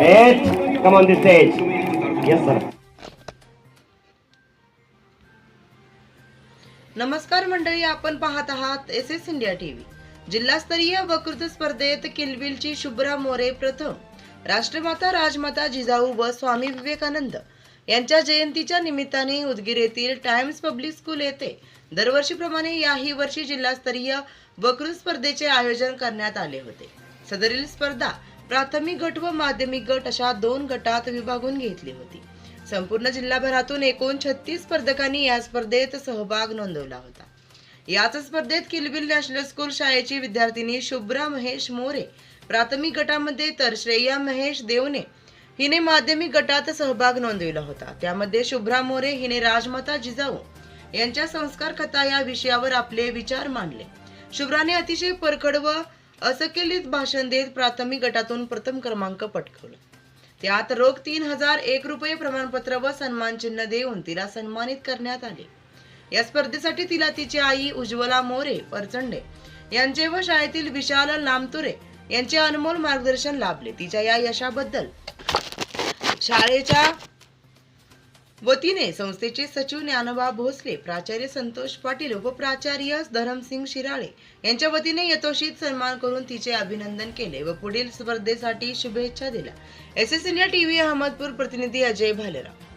Great. Come on the stage. Yes, sir. नमस्कार मंडळी आपण पाहत आहात एस एस इंडिया टीव्ही जिल्हास्तरीय वक्तृत्व स्पर्धेत किलबिलची शुभ्रा मोरे प्रथम राष्ट्रमाता राजमाता जिजाऊ व स्वामी विवेकानंद यांच्या जयंतीच्या निमित्ताने उदगीर येथील टाइम्स पब्लिक स्कूल येथे दरवर्षीप्रमाणे याही वर्षी जिल्हास्तरीय वक्तृत्व स्पर्धेचे आयोजन करण्यात आले होते सदरील स्पर्धा प्राथमिक गट व माध्यमिक गट अशा दोन गटात विभागून घेतली होती. संपूर्ण जिल्हाभरातून एकूण छत्तीस स्पर्धकांनी या स्पर्धेत सहभाग नोंदवला होता. याच स्पर्धेत किलबिल नॅशनल स्कूल शाळेची विद्यार्थिनी शुभ्रा महेश मोरे प्राथमिक गटामध्ये तर श्रेया महेश देवने हिने माध्यमिक गटात सहभाग नोंदविला होता. त्यामध्ये शुभ्रा मोरे हिने राजमाता जिजाऊ यांच्या संस्कार कथा या विषयावर आपले विचार मांडले. शुभ्राने अतिशय परखड व असंकेलित भाषण देत प्राथमिक गटातून प्रथम क्रमांक पटकवला. त्यात रोख तीन हजार एक रुपये प्रमाणपत्र व सन्मान चिन्ह देऊन तिला सन्मानित करण्यात आले. या स्पर्धेसाठी तिला तिची आई उज्ज्वला मोरे परचंडे यांचे व शाळेतील विशाल नामतुरे यांचे अनमोल मार्गदर्शन लाभले तिच्या या यशाबद्दल. शाळेच्या वतीने संस्थेचे सचिव ज्ञानोबा भोसले प्राचार्य संतोष पाटील उपप्राचार्य धरमसिंग शिराळे यांच्या वतीने यथोचित सन्मान करून तिचे अभिनंदन केले व पुढील स्पर्धेसाठी शुभेच्छा दिल्या. S S India TV Ahmedpur प्रतिनिधी अजय भालेराव.